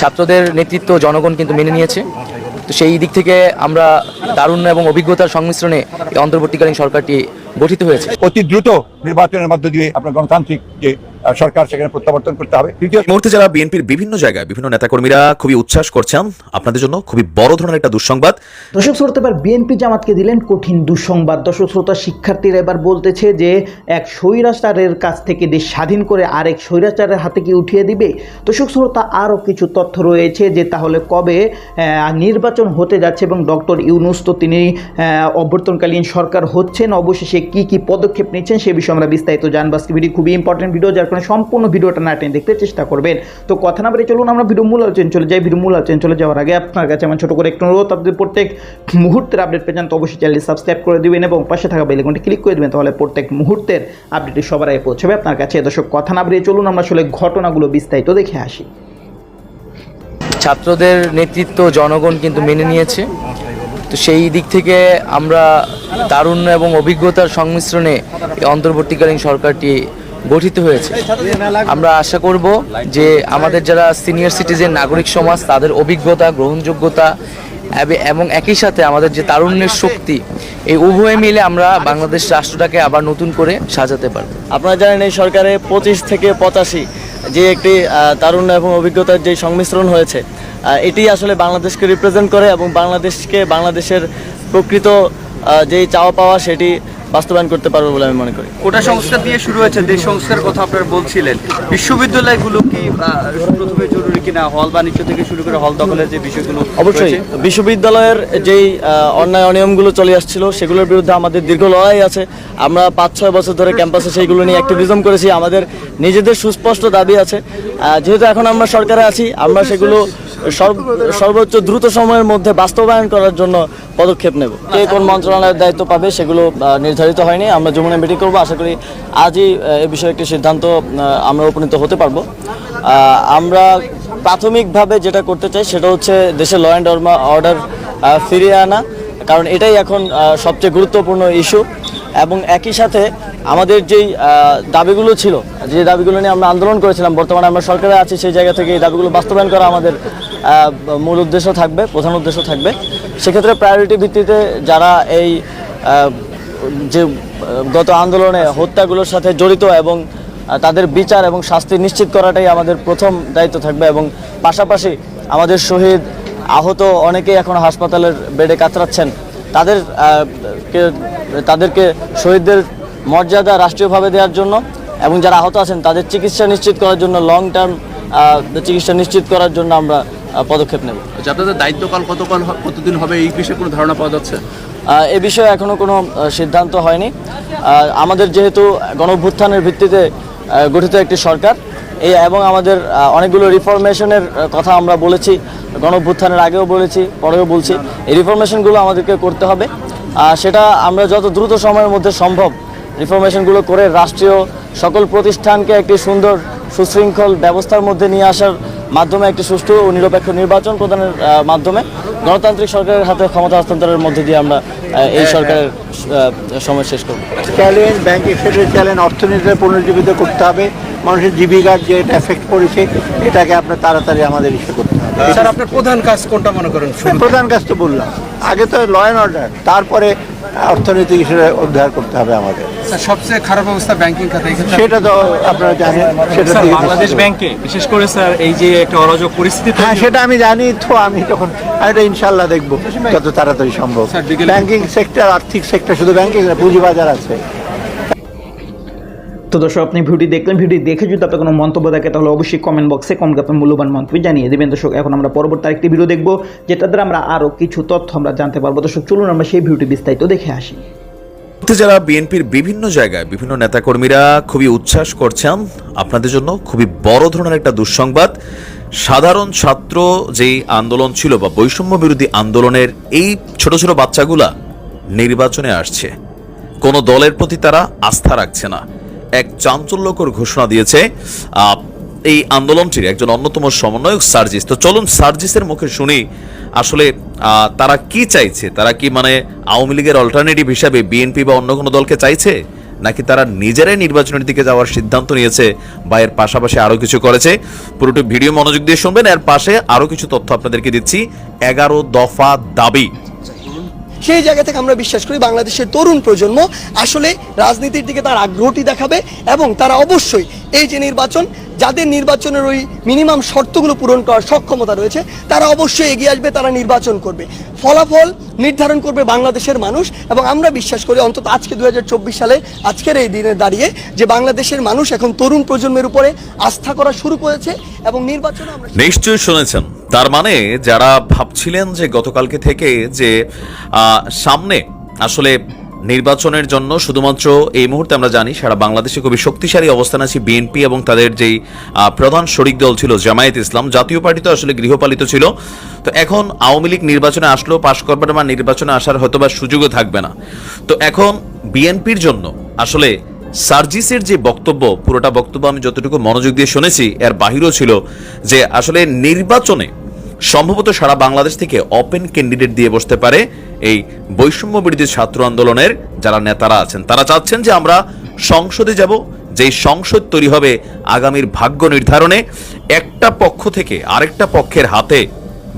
ছাত্রদের নেতৃত্ব জনগণ কিন্তু মেনে নিয়েছে। তো সেই দিক থেকে আমরা দারুণ এবং অভিজ্ঞতার সংমিশ্রণে অন্তর্বর্তীকালীন সরকারটি গঠিত হয়েছে। অতি দ্রুত নির্বাচনের মধ্য দিয়ে আপনার গণতান্ত্রিক যে সরকার সেখানে প্রত্যাবর্তন করতে হবে। তৃতীয় মুহূর্তে যারা বিএনপির বিভিন্ন জায়গায় বিভিন্ন নেতাকর্মীরা খুবই উচ্ছ্বাস করছেন আপনাদের জন্য খুবই বড় ধরনের একটা দুঃসংবাদ। দর্শক শ্রোতা এবার বিএনপি জামাতকে দিলেন কঠিন দুঃসংবাদ। দর্শক শ্রোতা শিক্ষার্থীরা এবার বলতেছে যে এক স্বৈরাচারের কাছ থেকে দেশ স্বাধীন করে আরেক স্বৈরাচারের হাতে কি উঠিয়ে দিবে? দর্শক শ্রোতা আরও কিছু তথ্য রয়েছে যে তাহলে কবে আহ, নির্বাচন হতে যাচ্ছে এবং ডক্টর ইউনুস তো তিনি আহ, অভ্যর্থনকালীন সরকার হচ্ছেন অবশেষে কি কি পদক্ষেপ নিচ্ছেন সে বিষয়ে আমরা বিস্তারিত জানব। আজকে ভিডিও খুবই ইম্পর্টেন্ট ভিডিও যার কারণে সম্পূর্ণ ভিডিওটা না টেনে দেখতে চেষ্টা করবেন। তো কথা না বলে চলুন, আমরা ভিডিও মূল আলোচনা চলে যাই। ভিডিও মূল আলোচনা চলে যাওয়ার আগে আপনার কাছে আমার ছোট করে একটু অনুরোধ, আপনি প্রত্যেক মুহূর্তের আপডেট পেয়ে যান তো অবশ্যই চ্যানেলটি সাবস্ক্রাইব করে দিবেন এবং পাশে থাকা বেলেকনটি ক্লিক করে দিবেন, তাহলে প্রত্যেক মুহূর্তের আপডেটটি সবার আগে পৌঁছবে। আপনার কাছে দর্শক, কথা না বেরিয়ে চলুন, আমরা আসলে ঘটনাগুলো বিস্তারিত দেখে আসি। ছাত্রদের নেতৃত্ব জনগণ কিন্তু মেনে নিয়েছে। তো সেই দিক থেকে আমরা তারুণ্য এবং অভিজ্ঞতার সংমিশ্রণে অন্তর্বর্তীকালীন সরকারটি গঠিত হয়েছে। আমরা আশা করব যে আমাদের যারা সিনিয়র সিটিজেন, নাগরিক সমাজ, তাদের অভিজ্ঞতা, গ্রহণযোগ্যতা এবং একই সাথে আমাদের যে তারুণ্যের শক্তি, এই উভয়ে মিলে আমরা বাংলাদেশ রাষ্ট্রটাকে আবার নতুন করে সাজাতে পারব। আপনারা জানেন এই সরকারে পঁচিশ থেকে পঁচাশি যে একটি তারুণ্য এবং অভিজ্ঞতার যে সংমিশ্রণ হয়েছে এটি আসলে বাংলাদেশকে রিপ্রেজেন্ট করে এবং বাংলাদেশকে বাংলাদেশের প্রকৃত যেই চাওয়া পাওয়া সেটি বাস্তবায়ন করতে পারব বলে আমি মনে করি। কোটা সংস্কার দিয়ে শুরু হয়েছে দেশ সংস্কারের কথা আপনারা বলছিলেন। বিশ্ববিদ্যালয়গুলো কি প্রথমে জরুরি কিনা? হল বাণিজ্য থেকে শুরু করে হল দখলের যে বিষয়গুলো অবশ্যই। বিশ্ববিদ্যালয়ের যেই অন্যায় অনিয়মগুলো চলে আসছিল সেগুলোর বিরুদ্ধে আমাদের দীর্ঘ লড়াই আছে। আমরা পাঁচ ছয় বছর ধরে ক্যাম্পাসে সেইগুলো নিয়ে অ্যাক্টিভিজম করেছি। আমাদের নিজেদের সুস্পষ্ট দাবি আছে। যেহেতু এখন আমরা সরকারে আছি আমরা সেগুলো সর্বোচ্চ দ্রুত সময়ের মধ্যে বাস্তবায়ন করার জন্য পদক্ষেপ নেব। কে কোন মন্ত্রণালয়ের দায়িত্ব পাবে সেগুলো নির্ধারিত হয়নি। আমরা যমুনা মিটিং করব। আশা করি আজই এ বিষয়ে একটি সিদ্ধান্ত আমরা উপনীত হতে পারব। আমরা প্রাথমিকভাবে যেটা করতে চাই সেটা হচ্ছে দেশের ল অ্যান্ড অর্ডার ফিরিয়ে আনা। কারণ এটাই এখন সবচেয়ে গুরুত্বপূর্ণ ইস্যু এবং একই সাথে আমাদের যেই দাবিগুলো ছিল, যে দাবিগুলো নিয়ে আমরা আন্দোলন করেছিলাম, বর্তমানে আমরা সরকারে আছি, সেই জায়গা থেকে এই দাবিগুলো বাস্তবায়ন করা আমাদের মূল উদ্দেশ্য থাকবে, প্রধান উদ্দেশ্য থাকবে। সেক্ষেত্রে প্রায়োরিটি ভিত্তিতে যারা এই যে, গত আন্দোলনে হত্যাগুলোর সাথে জড়িত এবং তাদের বিচার এবং শাস্তি নিশ্চিত করাটাই আমাদের প্রথম দায়িত্ব থাকবে এবং পাশাপাশি আমাদের শহীদ আহত অনেকেই এখন হাসপাতালের বেডে কাতরাচ্ছেন। তাদের তাদেরকে শহীদদের মর্যাদা রাষ্ট্রীয়ভাবে দেওয়ার জন্য এবং যারা আহত আছেন তাদের চিকিৎসা নিশ্চিত করার জন্য লং টার্ম চিকিৎসা নিশ্চিত করার জন্য আমরা পদক্ষেপ নেব। আচ্ছা, আপনাদের দায়িত্বকাল কতকাল কতদিন হবে? এই বিষয়ে কোনো ধারণা পাওয়া যাচ্ছে? এ বিষয়ে এখনও কোনো সিদ্ধান্ত হয়নি। আমাদের যেহেতু গণভ্যুত্থানের ভিত্তিতে গঠিত একটি সরকার। এই এবং আমাদের অনেকগুলো রিফরমেশনের কথা আমরা বলেছি, গণভ্যুত্থানের আগেও বলেছি, পরেও বলছি। এই রিফরমেশনগুলো আমাদেরকে করতে হবে। সেটা আমরা যত দ্রুত সময়ের মধ্যে সম্ভব রিফরমেশনগুলো করে রাষ্ট্রীয় সকল প্রতিষ্ঠানকে একটি সুন্দর, সুশৃঙ্খল ব্যবস্থার মধ্যে নিয়ে আসার মাধ্যমে একটি সুষ্ঠু ও নিরপেক্ষ নির্বাচন প্রদানের মাধ্যমে গণতান্ত্রিক সরকারের হাতে ক্ষমতা হস্তান্তরের মধ্যে দিয়ে আমরা এই সরকারের সময় শেষ করব। চ্যালেঞ্জ ব্যাংকিং সেক্টরের চ্যালেঞ্জ অর্থনীতিতে পুনর্জীবিত করতে হবে। মানুষের জীবিকার যে এফেক্ট পড়েছে এটাকে আপনার তাড়াতাড়ি আমাদের ইস্যু করতে হবে। স্যার আপনার প্রধান কাজ কোনটা মনে করেন? প্রধান কাজ তো বললাম। আগে তো ল অ্যান্ড অর্ডার তারপরে অর্থনৈতিক হিসেবে উদ্ধার করতে হবে আমাদের। সবচেয়ে খারাপ অবস্থা ব্যাংকিং খাতে সেটা তো আপনারা জানেন সেটা বাংলাদেশ ব্যাংকে বিশেষ করে স্যার এই যে একটা অরাজক পরিস্থিতি হ্যাঁ সেটা আমি জানি তো আমি তখন আমি এটা ইনশাল্লাহ দেখব যত তাড়াতাড়ি সম্ভব। ব্যাংকিং সেক্টর আর্থিক সেক্টর শুধু ব্যাংকিং না পুঁজিবাজার আছে। তো দর্শক, আপনি ভিডিওটি দেখলেন ভিডিও দেখে যদি আপনার কোনো মন্তব্য থাকে, তাহলে অবশ্যই কমেন্ট বক্সে কমেন্ট আপনার মূল্যবান মন্তব্য জানিয়ে দেবেন। দর্শক, এখন আমরা পরবর্তী আরেকটি ভিডিও দেখব যেটা দ্বারা আমরা আরও কিছু তথ্য আমরা জানতে পারব। দর্শক, চলুন আমরা সেই ভিডিওটি বিস্তারিত দেখে আসি। যারা বিএনপির বিভিন্ন জায়গায় বিভিন্ন নেতাকর্মীরা খুবই উচ্ছ্বাস করছেন আপনাদের জন্য খুবই বড় ধরনের একটা দুঃসংবাদ। সাধারণ ছাত্র যেই আন্দোলন ছিল বা বৈষম্য বিরোধী আন্দোলনের এই ছোট ছোট বাচ্চাগুলা নির্বাচনে আসছে। কোনো দলের প্রতি তারা আস্থা রাখছে না। এক চাঞ্চল্যকর ঘোষণা দিয়েছে এই আন্দোলনটির একজন অন্যতম সমন্বয়ক সার্জিস। তো চলুন সার্জিসের মুখে শুনি, আসলে তারা কি চাইছে? তারা কি মানে আওয়ামী লীগের অল্টারনেটিভ হিসাবে বিএনপি বা অন্য কোনো দলকে চাইছে? নাকি তারা নিজেরাই নির্বাচনের দিকে যাওয়ার সিদ্ধান্ত নিয়েছে বা এর পাশাপাশি আরও কিছু করেছে? পুরোটি ভিডিও মনোযোগ দিয়ে শুনবেন, এর পাশে আরও কিছু তথ্য আপনাদেরকে দিচ্ছি। এগারো দফা দাবি। সেই জায়গা থেকে আমরা বিশ্বাস করি বাংলাদেশের তরুণ প্রজন্ম আসলে রাজনীতির দিকে তার আগ্রহটি দেখাবে এবং তারা অবশ্যই এই যে নির্বাচন, যাদের নির্বাচনের ওই মিনিমাম শর্তগুলো পূরণ করার সক্ষমতা রয়েছে, তারা অবশ্যই এগিয়ে আসবে, তারা নির্বাচন করবে। ফলাফল নির্ধারণ করবে বাংলাদেশের মানুষ এবং আমরা বিশ্বাস করি অন্তত আজকে দু হাজার চব্বিশ সালে, আজকের এই দিনে দাঁড়িয়ে যে বাংলাদেশের মানুষ এখন তরুণ প্রজন্মের উপরে আস্থা করা শুরু করেছে এবং নির্বাচন নিশ্চয়ই শুনেছেন। তার মানে যারা ভাবছিলেন যে গতকালকে থেকে যে সামনে আসলে নির্বাচনের জন্য শুধুমাত্র এই মুহূর্তে আমরা জানি সারা বাংলাদেশে খুবই শক্তিশালী অবস্থান আছে বিএনপি এবং তাদের যেই প্রধান শরিক দল ছিল জামায়াত ইসলাম, জাতীয় পার্টি তো আসলে গৃহপালিত ছিল। তো এখন আওয়ামী লীগ নির্বাচনে আসলেও পাশ করবার বা নির্বাচনে আসার হয়তো বা সুযোগও থাকবে না। তো এখন বিএনপির জন্য আসলে সার্জিসের যে বক্তব্য, পুরোটা বক্তব্য আমি যতটুকু মনোযোগ দিয়ে শুনেছি, এর বাহিরও ছিল যে আসলে নির্বাচনে সম্ভবত সারা বাংলাদেশ থেকে ওপেন ক্যান্ডিডেট দিয়ে বসতে পারে এই বৈষম্য বিরোধী ছাত্র আন্দোলনের যারা নেতারা আছেন। তারা চাচ্ছেন যে আমরা সংসদে যাব, যেই সংসদ তৈরি হবে আগামীর ভাগ্য নির্ধারণে একটা পক্ষ থেকে আরেকটা পক্ষের হাতে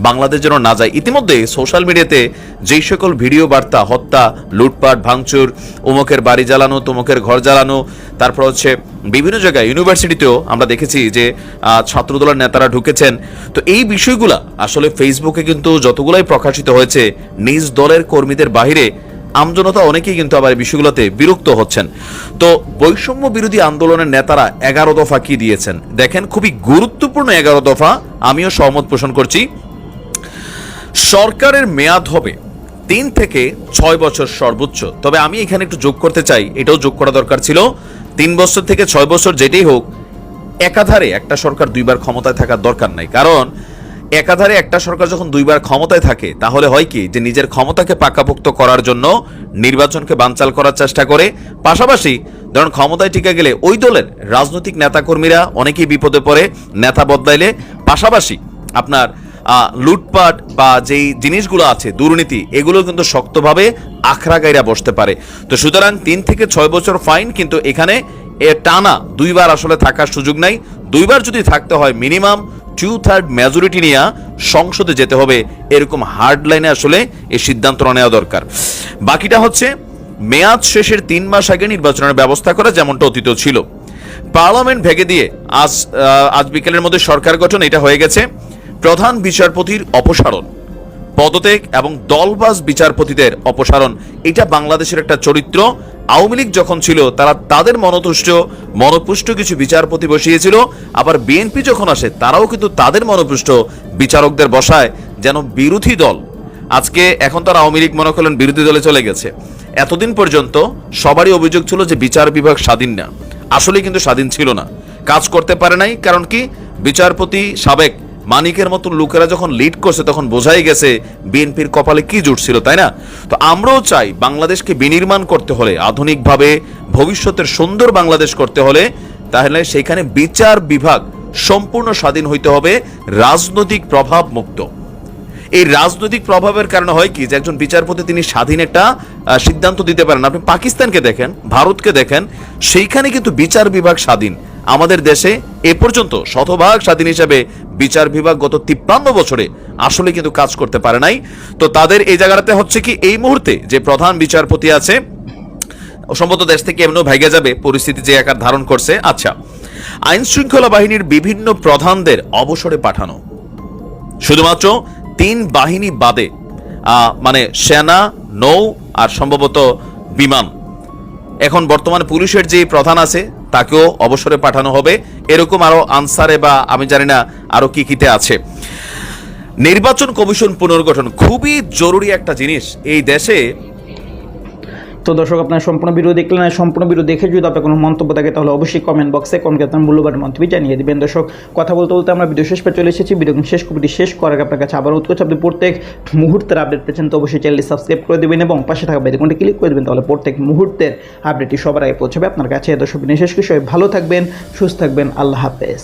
বাংলাদেশ যেন না যায়। ইতিমধ্যে সোশ্যাল মিডিয়াতে যেই সকল ভিডিও বার্তা, হত্যা, লুটপাট, ভাঙচুর, উমকের বাড়ি জ্বালানো, তুমকের ঘর জ্বালানো, তারপর হচ্ছে বিভিন্ন জায়গায় ইউনিভার্সিটিতেও আমরা দেখেছি যে ছাত্রদলের নেতারা ঢুকেছেন। তো এই বিষয়গুলা আসলে ফেসবুকে কিন্তু যতগুলাই প্রকাশিত হয়েছে, নিজ দলের কর্মীদের বাহিরে, আমজনতা অনেকেই কিন্তু আবার এই বিষয়গুলোতে বিরক্ত হচ্ছেন। তো বৈষম্য বিরোধী আন্দোলনের নেতারা এগারো দফা কি দিয়েছেন? দেখেন, খুবই গুরুত্বপূর্ণ এগারো দফা, আমিও সহমত পোষণ করছি। সরকারের মেয়াদ হবে তিন থেকে ছয় বছর সর্বোচ্চ। তবে আমি এখানে একটু যোগ করতে চাই, এটাও যোগ করা দরকার ছিল। তিন বছর থেকে ছয় বছর যেটাই হোক, একাধারে একটা সরকার দুইবার ক্ষমতায় থাকার দরকার নাই। কারণ, একাধারে একটা সরকার যখন দুইবার ক্ষমতায় থাকে, তাহলে হয় কি যে নিজের ক্ষমতাকে পাকাপোক্ত করার জন্য নির্বাচনকে বানচাল করার চেষ্টা করে। পাশাপাশি ধরুন ক্ষমতায় টিকে গেলে ওই দলের রাজনৈতিক নেতাকর্মীরা অনেকেই বিপদে পড়ে, নেতা বদলাইলে। পাশাপাশি আপনার লুটপাট বা যেই জিনিসগুলো আছে, দুর্নীতি, এগুলো কিন্তু শক্তভাবে আখড়া গাইরা বসতে পারে। তো সুতরাং তিন থেকে ছয় বছর ফাইন, কিন্তু এখানে এ টানা দুইবার আসলে থাকার সুযোগ নাই। দুইবার যদি থাকতে হয়, মিনিমাম টু থার্ড মেজরিটি নিয়ে সংসদে যেতে হবে। এরকম হার্ড লাইনে আসলে এই সিদ্ধান্তটা নেওয়া দরকার। বাকিটা হচ্ছে, মেয়াদ শেষের তিন মাস আগে নির্বাচনের ব্যবস্থা করা যেমনটা অতীত ছিল। পার্লামেন্ট ভেঙে দিয়ে আজ আজ বিকেলের মধ্যে সরকার গঠন, এটা হয়ে গেছে। প্রধান বিচারপতির অপসারণ, পদত্যাগ এবং দলবাজ বিচারপতিদের অপসারণ, এটা বাংলাদেশের একটা চরিত্র। আওয়ামী লীগ যখন ছিল, তারা তাদের মনতুষ্ট, মনপুষ্ট কিছু বিচারপতি বসিয়েছিল। আবার বিএনপি যখন আসে, তারাও কিন্তু তাদের মনপুষ্ট বিচারকদের বসায়, যেন বিরোধী দল। আজকে এখন তারা আওয়ামী লীগ মনে করলেন বিরোধী দলে চলে গেছে। এতদিন পর্যন্ত সবারই অভিযোগ ছিল যে বিচার বিভাগ স্বাধীন না। আসলে কিন্তু স্বাধীন ছিল না। কাজ করতে পারে নাই, কারণ কি? বিচারপতি সাবেক মানিকের মতন লোকেরা যখন লিড করছে, তখন বোঝাই গেছে বিএনপির কপালে কি জুটছিল তাই না? তো আমরাও চাই বাংলাদেশকে বিনির্মাণ করতে হলে, আধুনিকভাবে ভবিষ্যতের সুন্দর বাংলাদেশ করতে হলে, তাহলে সেখানে বিচার বিভাগ সম্পূর্ণ স্বাধীন হইতে হবে, রাজনৈতিক প্রভাব মুক্ত। এই রাজনৈতিক প্রভাবের কারণে হয় কি, যে একজন বিচারপতি তিনি স্বাধীন একটা সিদ্ধান্ত দিতে পারেন। আপনি পাকিস্তানকে দেখেন, ভারতকে দেখেন, সেইখানে কিন্তু বিচার বিভাগ স্বাধীন। আমাদের দেশে এ পর্যন্ত শতভাগ স্বাধীন হিসেবে বিচার বিভাগ গত তিপ্পান্ন বছরে আসলে কিন্তু কাজ করতে পারে নাই। তো তাদের এই জায়গাটাতে হচ্ছে কি, এই মুহূর্তে যে প্রধান বিচারপতি আছে, সম্ভবত দেশ থেকে এমনিও ভাইগে যাবে, পরিস্থিতি যে আকার ধারণ করছে। আচ্ছা আইন শৃঙ্খলা বাহিনীর বিভিন্ন প্রধানদের অবসরে পাঠানো। শুধুমাত্র তিন বাহিনী বাদে মানে সেনা, নৌ আর সম্ভবত বিমান। এখন বর্তমানে পুলিশের যে প্রধান আছে তাকেও অবসরে পাঠানো হবে। এরকম আরও আনসারে বা আমি জানি না আরও কী কীতে আছে। নির্বাচন কমিশন পুনর্গঠন খুবই জরুরি একটা জিনিস। এই দেশে তো দর্শক, আপনার সম্পূর্ণ ভিডিও দেখলেন আর সম্পূর্ণ ভিডিও দেখে যদি আপনার কোনো মন্তব্য থাকে, তাহলে অবশ্যই কমেন্ট বক্সে কমেন্ট আপনার মূল্যবান মন্তব্য জানিয়ে দিবেন। দর্শক, কথা বলতে বলতে আমরা ভিডিও শেষ পে চলে এসেছি। ভিডিও শেষ কপিটি শেষ করার আগে আপনার কাছে আবার উৎকোচ আপনি প্রত্যেক মুহূর্তের আপডেট পেয়েছেন তো অবশ্যই চ্যানেলটি সাবস্ক্রাইব করে দেবেন এবং পাশে থাকা বেদিকনটি ক্লিক করে দেবেন, তাহলে প্রত্যেক মুহূর্তের আপডেটটি সবার আগে পৌঁছাবে আপনার কাছে। দর্শক বিশেষ কিছু ভালো থাকবেন, সুস্থ থাকবেন। আল্লাহ হাফেজ।